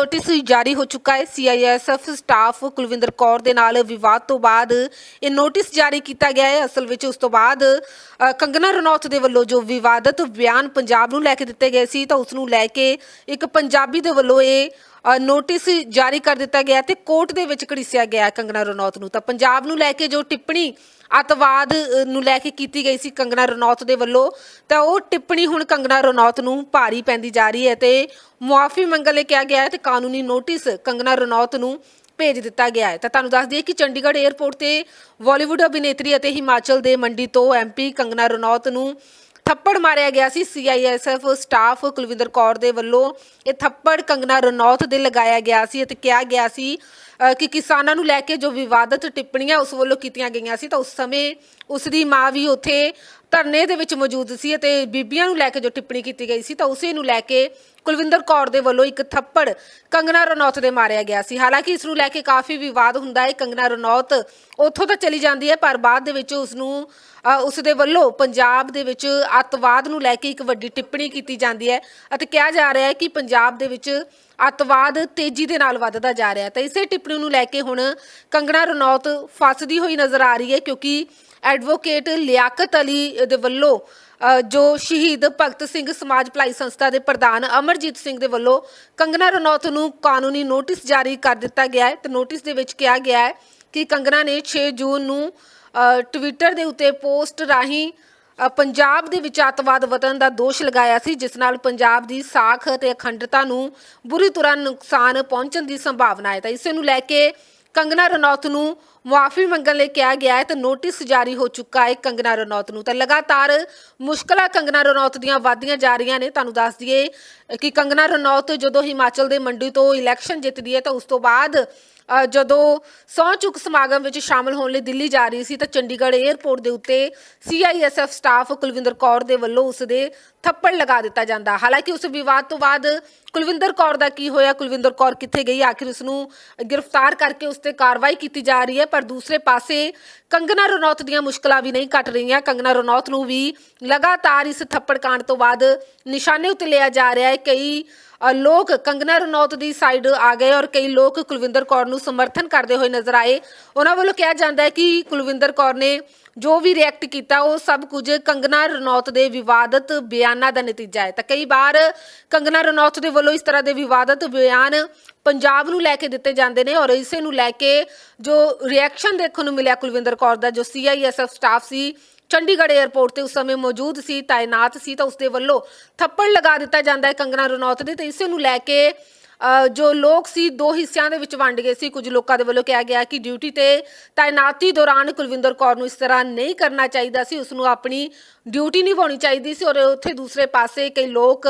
Notice ਜਾਰੀ ਹੋ ਚੁੱਕਾ ਹੈ। ਸੀਆਈਐਸਐਫ ਸਟਾਫ ਕੁਲਵਿੰਦਰ ਕੌਰ ਦੇ ਨਾਲ ਵਿਵਾਦ ਤੋਂ ਬਾਅਦ ਇਹ ਨੋਟਿਸ ਜਾਰੀ ਕੀਤਾ ਗਿਆ ਹੈ। ਅਸਲ ਵਿੱਚ ਉਸ ਤੋਂ ਬਾਅਦ ਅ, ਕੰਗਨਾ ਰਣੌਤ ਦੇ ਵੱਲੋਂ ਜੋ ਵਿਵਾਦਤ ਬਿਆਨ ਪੰਜਾਬ ਨੂੰ ਲੈ ਕੇ ਦਿੱਤੇ ਗਏ ਸੀ ਤਾਂ ਉਸ ਨੂੰ ਲੈ ਕੇ ਇੱਕ ਪੰਜਾਬੀ ਦੇ ਵੱਲੋਂ ਇਹ ਨੋਟਿਸ ਜਾਰੀ ਕਰ ਦਿੱਤਾ ਗਿਆ ਤੇ ਕੋਰਟ ਦੇ ਵਿੱਚ ਘੜੀਸਿਆ ਗਿਆ ਹੈ ਕੰਗਨਾ ਰਣੌਤ ਨੂੰ। ਤਾਂ ਪੰਜਾਬ ਨੂੰ ਲੈ ਕੇ ਜੋ ਟਿੱਪਣੀ ਅਤਵਾਦ ਨੂੰ ਲੈ ਕੇ ਕੀਤੀ ਗਈ ਸੀ ਕੰਗਨਾ ਰਣੌਤ ਦੇ ਵੱਲੋਂ, ਤਾਂ ਉਹ ਟਿੱਪਣੀ ਹੁਣ ਕੰਗਨਾ ਰਣੌਤ ਨੂੰ ਭਾਰੀ ਪੈਂਦੀ ਜਾ ਰਹੀ ਹੈ ਤੇ ਮੁਆਫੀ ਮੰਗਣ ਲਈ ਕਿਹਾ ਗਿਆ ਹੈ ਤੇ ਕਾਨੂੰਨੀ ਨੋਟਿਸ ਕੰਗਨਾ ਰਣੌਤ ਨੂੰ ਭੇਜ ਦਿੱਤਾ ਗਿਆ ਹੈ। ਤਾਂ ਤੁਹਾਨੂੰ ਦੱਸ ਦਈਏ ਕਿ ਚੰਡੀਗੜ੍ਹ 에ਅਰਪੋਰਟ ਤੇ ਬਾਲੀਵੁੱਡ ਅਭਿਨੇਤਰੀ ਅਤੇ ਹਿਮਾਚਲ ਦੇ ਮੰਡੀ ਤੋਂ ਐਮਪੀ ਕੰਗਨਾ ਰਣੌਤ ਨੂੰ ਥੱਪੜ ਮਾਰਿਆ ਗਿਆ ਸੀ ਸੀਆਈਐਸਐਫ ਸਟਾਫ ਕੁਲਵਿੰਦਰ ਕੌਰ ਦੇ ਵੱਲੋਂ। ਇਹ ਥੱਪੜ ਕੰਗਨਾ ਰਣੌਤ ਦੇ ਲਗਾਇਆ ਗਿਆ ਸੀ ਅਤੇ ਕਿਹਾ ਗਿਆ ਸੀ ਅ, ਕਿ ਕਿਸਾਨਾਂ ਨੂੰ ਲੈ ਕੇ ਜੋ ਵਿਵਾਦਤ ਟਿੱਪਣੀਆਂ ਉਸ ਵੱਲੋਂ ਕੀਤੀਆਂ ਗਈਆਂ ਸੀ ਤਾਂ ਉਸ ਸਮੇਂ ਉਸ ਦੀ ਮਾਂ ਵੀ ਉੱਥੇ ਧਰਨੇ ਦੇ ਵਿੱਚ ਮੌਜੂਦ ਸੀ ਅਤੇ ਬੀਬੀਆਂ ਨੂੰ ਲੈ ਕੇ ਜੋ ਟਿੱਪਣੀ ਕੀਤੀ ਗਈ ਸੀ ਤਾਂ ਉਸੇ ਨੂੰ ਲੈ ਕੇ ਕੁਲਵਿੰਦਰ ਕੌਰ ਦੇ ਵੱਲੋਂ ਇੱਕ ਥੱਪੜ ਕੰਗਨਾ ਰਣੌਤ ਦੇ ਮਾਰਿਆ ਗਿਆ ਸੀ। ਹਾਲਾਂਕਿ ਇਸ ਨੂੰ ਲੈ ਕੇ ਕਾਫੀ ਵਿਵਾਦ ਹੁੰਦਾ ਹੈ। ਕੰਗਨਾ ਰਣੌਤ ਉੱਥੋਂ ਤਾਂ ਚਲੀ ਜਾਂਦੀ ਹੈ, ਪਰ ਬਾਅਦ ਦੇ ਵਿੱਚ ਉਸ ਨੂੰ ਉਸ ਦੇ ਵੱਲੋਂ ਪੰਜਾਬ ਦੇ ਵਿੱਚ ਅੱਤਵਾਦ ਨੂੰ ਲੈ ਕੇ ਇੱਕ ਵੱਡੀ ਟਿੱਪਣੀ ਕੀਤੀ ਜਾਂਦੀ ਹੈ ਅਤੇ ਕਿਹਾ ਜਾ ਰਿਹਾ ਹੈ ਕਿ ਪੰਜਾਬ ਦੇ ਵਿੱਚ ਅੱਤਵਾਦ ਤੇਜ਼ੀ ਦੇ ਨਾਲ ਵੱਧਦਾ ਜਾ ਰਿਹਾ ਹੈ। ਤਾਂ ਇਸੇ ਟਿੱਪਣੀ ਨੂੰ ਲੈ ਕੇ ਹੁਣ ਕੰਗਨਾ ਰਣੌਤ ਫਸਦੀ ਹੋਈ ਨਜ਼ਰ ਆ ਰਹੀ ਹੈ ਕਿਉਂਕਿ ਐਡਵੋਕੇਟ ਲਿਆਕਤ ਅਲੀ ਦੇ ਵੱਲੋਂ ਜੋ ਸ਼ਹੀਦ ਭਗਤ ਸਿੰਘ ਸਮਾਜ ਭਲਾਈ ਸੰਸਥਾ ਦੇ ਪ੍ਰਧਾਨ ਅਮਰਜੀਤ ਸਿੰਘ ਦੇ ਵੱਲੋਂ ਕੰਗਨਾ ਰਣੌਤ ਨੂੰ ਕਾਨੂੰਨੀ ਨੋਟਿਸ ਜਾਰੀ ਕਰ ਦਿੱਤਾ ਗਿਆ ਹੈ। ਤੇ ਨੋਟਿਸ ਦੇ ਵਿੱਚ ਕਿਹਾ ਗਿਆ ਹੈ ਕਿ ਕੰਗਨਾ ਨੇ 6 ਜੂਨ ਨੂੰ ਟਵਿੱਟਰ ਦੇ ਉੱਤੇ ਪੋਸਟ ਰਾਹੀਂ ਅ, ਪੰਜਾਬ ਦੇ ਵਿੱਚ ਅੱਤਵਾਦ ਵਤਨ ਦਾ ਦੋਸ਼ ਲਗਾਇਆ ਸੀ ਜਿਸ ਨਾਲ ਪੰਜਾਬ ਦੀ ਸਾਖ ਅਤੇ ਅਖੰਡਤਾ ਨੂੰ ਬੁਰੀ ਤਰ੍ਹਾਂ ਨੁਕਸਾਨ ਪਹੁੰਚਣ ਦੀ ਸੰਭਾਵਨਾ ਹੈ। ਤਾਂ ਇਸੇ ਨੂੰ ਲੈ ਕੇ ਕੰਗਨਾ ਰਣੌਤ ਨੂੰ ਮੁਆਫੀ ਮੰਗਣ ਲਈ ਕਿਹਾ ਗਿਆ ਹੈ ਤਾਂ ਨੋਟਿਸ ਜਾਰੀ ਹੋ ਚੁੱਕਾ ਹੈ ਕੰਗਨਾ ਰਣੌਤ ਨੂੰ। ਤਾਂ ਲਗਾਤਾਰ ਮੁਸ਼ਕਲਾਂ ਕੰਗਨਾ ਰਣੌਤ ਦੀਆਂ ਵਧਦੀਆਂ ਜਾ ਰਹੀਆਂ ਨੇ। ਤੁਹਾਨੂੰ ਦੱਸ ਦਈਏ ਕਿ ਕੰਗਨਾ ਰਣੌਤ ਜਦੋਂ ਹਿਮਾਚਲ ਦੇ ਮੰਡੀ ਤੋਂ ਇਲੈਕਸ਼ਨ ਜਿੱਤਦੀ ਹੈ ਤਾਂ ਉਸ ਤੋਂ ਬਾਅਦ ਜਦੋਂ ਸਹੁੰ ਚੁੱਕ ਸਮਾਗਮ ਵਿੱਚ ਸ਼ਾਮਲ ਹੋਣ ਲਈ ਦਿੱਲੀ ਜਾ ਰਹੀ ਸੀ ਤਾਂ ਚੰਡੀਗੜ੍ਹ 에ਅਰਪੋਰਟ ਦੇ ਉੱਤੇ ਸੀਆਈਐਸਐਫ ਸਟਾਫ ਕੁਲਵਿੰਦਰ ਕੌਰ ਦੇ ਵੱਲੋਂ ਉਸ ਦੇ ਥੱਪੜ ਲਗਾ ਦਿੱਤਾ ਜਾਂਦਾ। ਹਾਲਾਂਕਿ ਉਸ ਵਿਵਾਦ ਤੋਂ ਬਾਅਦ ਕੁਲਵਿੰਦਰ ਕੌਰ ਦਾ ਕੀ ਹੋਇਆ? ਕੁਲਵਿੰਦਰ ਕੌਰ ਕਿੱਥੇ ਗਈ? ਆਖਿਰ ਉਸ ਨੂੰ ਗ੍ਰਿਫਤਾਰ ਕਰਕੇ ਉਸ ਤੇ ਕਾਰਵਾਈ ਕੀਤੀ ਜਾ ਰਹੀ ਹੈ। ਪਰ ਦੂਸਰੇ ਪਾਸੇ ਕੰਗਨਾ ਰਣੌਤ ਦੀਆਂ ਮੁਸ਼ਕਲਾਂ ਵੀ ਨਹੀਂ ਘਟ ਰਹੀਆਂ। ਕੰਗਨਾ ਰਣੌਤ ਨੂੰ ਵੀ ਲਗਾਤਾਰ ਇਸ ਥੱਪੜ ਕਾਂਡ ਤੋਂ ਬਾਅਦ ਨਿਸ਼ਾਨੇ ਉੱਤੇ ਲਿਆ ਜਾ ਰਿਹਾ ਹੈ। ਕਈ ਲੋਕ ਕੰਗਨਾ ਰਣੌਤ ਦੀ ਸਾਈਡ ਆ ਗਏ ਔਰ ਕਈ ਲੋਕ ਕੁਲਵਿੰਦਰ ਕੌਰ ਨੂੰ ਸਮਰਥਨ ਕਰਦੇ ਹੋਏ ਨਜ਼ਰ ਆਏ। ਉਹਨਾਂ ਵੱਲੋਂ ਕਿਹਾ ਜਾਂਦਾ ਹੈ ਕਿ ਕੁਲਵਿੰਦਰ ਕੌਰ ਨੇ ਜੋ ਵੀ ਰਿਐਕਟ ਕੀਤਾ, ਉਹ ਸਭ ਕੁਝ ਕੰਗਨਾ ਰਣੌਤ ਦੇ ਵਿਵਾਦਤ ਬਿਆਨਾਂ ਦਾ ਨਤੀਜਾ ਹੈ। ਤਾਂ ਕਈ ਵਾਰ ਕੰਗਨਾ ਰਣੌਤ ਦੇ ਵੱਲੋਂ ਇਸ ਤਰ੍ਹਾਂ ਦੇ ਵਿਵਾਦਤ ਬਿਆਨ ਪੰਜਾਬ ਨੂੰ ਲੈ ਕੇ ਦਿੱਤੇ ਜਾਂਦੇ ਨੇ ਔਰ ਇਸੇ ਨੂੰ ਲੈ ਕੇ ਜੋ ਰਿਐਕਸ਼ਨ ਦੇਖਣ ਨੂੰ ਮਿਲਿਆ ਕੁਲਵਿੰਦਰ ਕੌਰ ਦਾ, ਜੋ ਸੀਆਈਐਸਐਫ ਸਟਾਫ ਸੀ ਚੰਡੀਗੜ੍ਹ 에ਅਰਪੋਰਟ ਤੇ ਉਸ ਸਮੇਂ ਮੌਜੂਦ ਸੀ, ਤਾਇਨਾਤ ਸੀ ਤਾਂ ਉਸ ਦੇ ਵੱਲੋਂ ਥੱਪੜ ਲਗਾ ਦਿੱਤਾ ਜਾਂਦਾ ਹੈ ਕੰਗਨਾ ਰਣੌਤ ਦੇ। ਤੇ ਇਸੇ ਨੂੰ ਲੈ ਕੇ ਜੋ ਲੋਕ ਸੀ, ਦੋ ਹਿੱਸਿਆਂ ਦੇ ਵਿੱਚ ਵੰਡ ਗਏ ਸੀ। ਕੁਝ ਲੋਕਾਂ ਦੇ ਵੱਲੋਂ ਕਿਹਾ ਗਿਆ ਕਿ ਡਿਊਟੀ ਤੇ ਤਾਇਨਾਤੀ ਦੌਰਾਨ ਕੁਲਵਿੰਦਰ ਕੌਰ ਨੂੰ ਇਸ ਤਰ੍ਹਾਂ ਨਹੀਂ ਕਰਨਾ ਚਾਹੀਦਾ ਸੀ। ਉਸ ਨੂੰ ਆਪਣੀ ਡਿਊਟੀ ਨਿਭਾਉਣੀ ਚਾਹੀਦੀ ਸੀ ਔਰ ਉੱਥੇ ਦੂਸਰੇ ਪਾਸੇ ਕਈ ਲੋਕ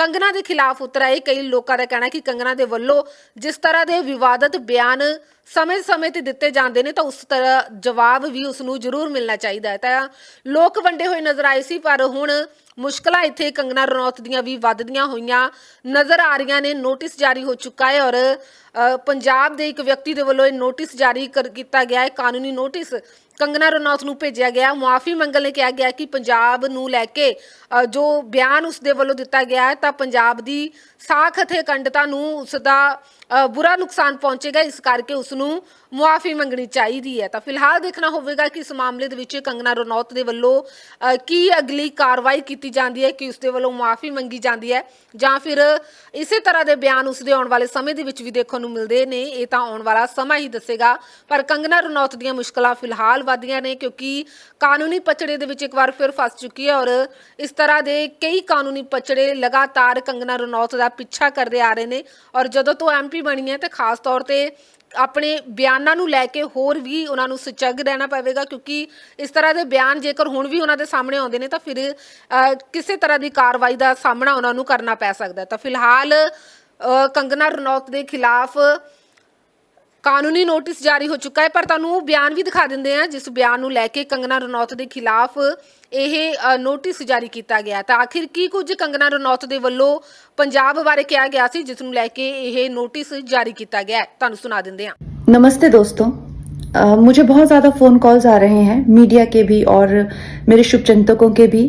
ਕੰਗਨਾ ਦੇ ਖਿਲਾਫ ਉਤਰ ਆਏ ਕਈ ਲੋਕਾਂ ਦਾ ਕਹਿਣਾ ਕਿ ਕੰਗਨਾ ਦੇ ਵੱਲੋਂ ਜਿਸ ਤਰ੍ਹਾਂ ਦੇ ਵਿਵਾਦਤ ਬਿਆਨ ਸਮੇਂ-ਸਮੇਂ ਤੇ ਦਿੱਤੇ ਜਾਂਦੇ ਨੇ ਤਾਂ ਉਸ ਤਰ੍ਹਾਂ ਜਵਾਬ ਵੀ ਉਸ ਨੂੰ ਜ਼ਰੂਰ ਮਿਲਣਾ ਚਾਹੀਦਾ ਹੈ। ਤਾਂ ਲੋਕ ਵੰਡੇ ਹੋਏ ਨਜ਼ਰ ਆਏ ਸੀ, ਪਰ ਹੁਣ ਮੁਸ਼ਕਲਾਂ ਇੱਥੇ ਕੰਗਨਾ ਰਣੌਤ ਦੀਆਂ ਵੀ ਵੱਧਦੀਆਂ ਹੋਈਆਂ ਨਜ਼ਰ ਆ ਰਹੀਆਂ ਨੇ। ਨੋਟਿਸ ਜਾਰੀ ਹੋ ਚੁੱਕਾ ਹੈ ਔਰ ਪੰਜਾਬ ਦੇ ਇੱਕ ਵਿਅਕਤੀ ਦੇ ਵੱਲੋਂ ਇਹ ਨੋਟਿਸ ਜਾਰੀ ਕਰ, ਕੀਤਾ ਗਿਆ ਹੈ। ਕਾਨੂੰਨੀ ਨੋਟਿਸ ਕੰਗਨਾ ਰਣੌਤ ਨੂੰ ਭੇਜਿਆ ਗਿਆ। ਮੁਆਫੀ ਮੰਗਣ ਲਈ ਕਿਹਾ ਗਿਆ ਕਿ ਪੰਜਾਬ ਨੂੰ ਲੈ ਕੇ ਜੋ ਬਿਆਨ ਉਸ ਦੇ ਵੱਲੋਂ ਦਿੱਤਾ ਗਿਆ ਹੈ, ਤਾਂ ਪੰਜਾਬ ਦੀ ਸਾਖ ਅਤੇ ਅਖੰਡਤਾ ਨੂੰ ਉਸ ਦਾ ਬੁਰਾ ਨੁਕਸਾਨ ਪਹੁੰਚੇਗਾ। ਇਸ ਕਰਕੇ ਉਸ ਨੂੰ ਮੁਆਫੀ ਮੰਗਣੀ ਚਾਹੀਦੀ ਹੈ। ਤਾਂ ਫਿਲਹਾਲ ਦੇਖਣਾ ਹੋਵੇਗਾ ਕਿ ਇਸ ਮਾਮਲੇ ਦੇ ਵਿੱਚ ਕੰਗਨਾ ਰਣੌਤ ਦੇ ਵੱਲੋਂ ਕੀ ਅਗਲੀ ਕਾਰਵਾਈ ਕੀਤੀ ਜਾਂਦੀ ਹੈ, ਕਿ ਉਸ ਦੇ ਵੱਲੋਂ ਮੁਆਫੀ ਮੰਗੀ ਜਾਂਦੀ ਹੈ, ਜਾਂ ਫਿਰ ਇਸੇ ਤਰ੍ਹਾਂ ਦੇ ਬਿਆਨ ਉਸ ਦੇ ਆਉਣ ਵਾਲੇ ਸਮੇਂ ਦੇ ਵਿੱਚ ਵੀ ਦੇਖਣ ਨੂੰ ਮਿਲਦੇ ਨੇ। ਇਹ ਤਾਂ ਆਉਣ ਵਾਲਾ ਸਮਾਂ ਹੀ ਦੱਸੇਗਾ। ਪਰ ਕੰਗਨਾ ਰਣੌਤ ਦੀਆਂ ਮੁਸ਼ਕਲਾਂ ਫਿਲਹਾਲ ਵਧੀਆਂ ਨੇ ਕਿਉਂਕਿ ਕਾਨੂੰਨੀ ਪਚੜੇ ਦੇ ਵਿੱਚ ਇੱਕ ਵਾਰ ਫਿਰ ਫਸ ਚੁੱਕੀ ਹੈ ਔਰ ਇਸ ਤਰ੍ਹਾਂ ਦੇ ਕਈ ਕਾਨੂੰਨੀ ਪਚੜੇ ਲਗਾਤਾਰ ਕੰਗਨਾ ਰਣੌਤ ਦਾ ਪਿੱਛਾ ਕਰਦੇ ਆ ਰਹੇ ਨੇ ਔਰ ਜਦੋਂ ਤੋਂ ਐਮਪੀ ਬਣੀ ਹੈ ਤੇ ਖਾਸ ਤੌਰ ਤੇ ਆਪਣੇ ਬਿਆਨਾਂ ਨੂੰ ਲੈ ਕੇ ਹੋਰ ਵੀ ਉਹਨਾਂ ਨੂੰ ਸੁਚੱਗ ਰਹਿਣਾ ਪਵੇਗਾ ਕਿਉਂਕਿ ਇਸ ਤਰ੍ਹਾਂ ਦੇ ਬਿਆਨ ਜੇਕਰ ਹੁਣ ਵੀ ਉਹਨਾਂ ਦੇ ਸਾਹਮਣੇ ਆਉਂਦੇ ਨੇ ਤਾਂ ਫਿਰ ਅ, ਕਿਸੇ ਤਰ੍ਹਾਂ ਦੀ ਕਾਰਵਾਈ ਦਾ ਸਾਹਮਣਾ ਉਹਨਾਂ ਨੂੰ ਕਰਨਾ ਪੈ ਸਕਦਾ ਤਾਂ ਫਿਲਹਾਲ ਅ, ਕੰਗਨਾ ਰਣੌਤ ਦੇ ਖਿਲਾਫ ਕਾਨੂੰਨੀ ਨੋਟਿਸ ਜਾਰੀ ਹੋ ਚੁੱਕਾ ਹੈ ਪਰ ਤੁਹਾਨੂੰ ਉਹ ਬਿਆਨ ਵੀ ਦਿਖਾ ਦਿੰਦੇ ਆ ਜਿਸ ਬਿਆਨ ਨੂੰ ਲੈ ਕੇ ਕੰਗਨਾ ਰਣੌਤ ਦੇ ਖਿਲਾਫ ਇਹ ਅ, ਨੋਟਿਸ ਜਾਰੀ ਕੀਤਾ ਗਿਆ ਤਾਂ ਆਖਿਰ ਕੀ ਕੁਝ ਕੰਗਨਾ ਰਣੌਤ ਦੇ ਵੱਲੋਂ ਪੰਜਾਬ ਬਾਰੇ ਕਿਹਾ ਗਿਆ ਸੀ ਜਿਸ ਨੂੰ ਲੈ ਕੇ ਇਹ ਨੋਟਿਸ ਜਾਰੀ ਕੀਤਾ ਗਿਆ ਹੈ ਤੁਹਾਨੂੰ ਸੁਣਾ ਦਿੰਦੇ ਆ नमस्ते दोस्तों अ, मुझे बहुत ज़्यादा फ़ोन कॉल्स आ रहे हैं मीडिया के भी और मेरे शुभचिंतकों के भी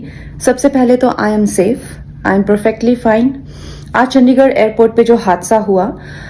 सबसे पहले तो I am safe I am perfectly fine आज चंडीगढ़ एयरपोर्ट पे जो हादसा हुआ अ,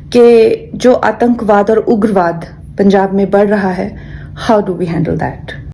कि जो आतंकवाद और उग्रवाद पंजाब में बढ़ रहा है how do we handle that